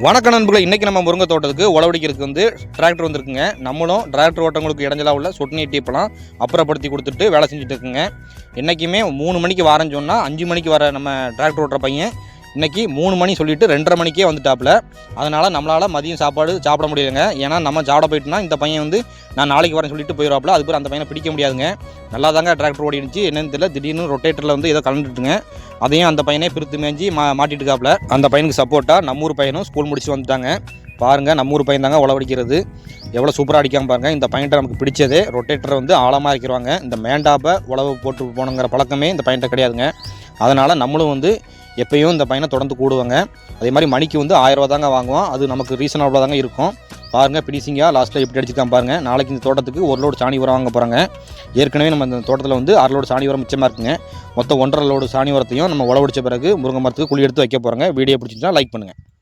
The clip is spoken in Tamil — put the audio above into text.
வணக்க நண்பர்களே. இன்றைக்கி நம்ம முருங்கை தோட்டத்துக்கு உழவடிக்கிறதுக்கு வந்து டிராக்டர் வந்திருக்குங்க. நம்மளும் டிராக்டர் ஓட்டங்களுக்கு இடைஞ்சலாக உள்ள சொட்டு நீர் டீப்பெல்லாம் அப்புறப்படுத்தி கொடுத்துட்டு வேலை செஞ்சுட்டு இருக்குங்க. என்றைக்குமே மூணு மணிக்கு வரேன்னு சொன்னால் அஞ்சு மணிக்கு வர நம்ம டிராக்டர் ஓட்டுற பையன் இன்றைக்கி மூணு மணி சொல்லிட்டு ரெண்டரை மணிக்கே வந்துட்டாப்புல. அதனால் நம்மளால் மதியம் சாப்பாடு சாப்பிட முடியலைங்க. ஏன்னா நம்ம சாப்பிட போயிட்டுனா இந்த பையன் வந்து நான் நாளைக்கு வரேன் சொல்லிட்டு போயிடுவாப்புல. அதுக்கு அந்த பையனை பிடிக்க முடியாதுங்க. நல்லா தாங்க டிராக்டர் ஓடி இருந்துச்சு என்னென்னு தெரியல. திடீர்னு ரொட்டேட்டரில் வந்து ஏதோ கலந்துட்டுங்க அதையும் அந்த பையனே பிரித்து மேஞ்சி மா மாட்டிட்டுக்காப்புல அந்த பையனுக்கு சப்போர்ட்டாக நம்ம ஊர் பையனும் ஸ்கூல் முடிச்சு வந்துட்டாங்க. பாருங்கள் நம்ம ஊர் பையன் தாங்க உழவடிக்கிறது எவ்வளோ சூப்பராக அடிக்காம பாருங்கள் இந்த பையன்ட்ட நமக்கு பிடிச்சதே ரொட்டேட்டரை வந்து ஆழமாக இருக்கிறாங்க இந்த மேண்டாப்பை உழவு போட்டு போகணுங்கிற பழக்கமே இந்த பையன்ட்ட கிடையாதுங்க. அதனால் நம்மளும் வந்து எப்பயும் இந்த பையனை தொடர்ந்து கூடுவாங்க. அதே மாதிரி மணிக்கு வந்து ஆயிரரூவா தாங்க வாங்குவோம் அது நமக்கு ரீசனபிளாக தாங்க இருக்கும். பாருங்கள் பிடிச்சிங்க லாஸ்ட்டில் எப்படி அடிச்சிருக்கான் பாருங்கள் நாளைக்கு இந்த தோட்டத்துக்கு ஒரு லோடு சாணி உரம் வாங்க போகிறாங்க ஏற்கனவே நம்ம இந்த தோட்டத்தில் வந்து அரை லோடு சாணி உரம் மிச்சமாக இருக்குங்க. மொத்தம் ஒன்றரை லோடு சாணி உரத்தையும் நம்ம உழவடிச்ச பிறகு முருங்கை மரத்துக்கு குழி எடுத்து வைக்க போகிறாங்க வீடியோ பிடிச்சிருந்தா லைக் பண்ணுங்கள்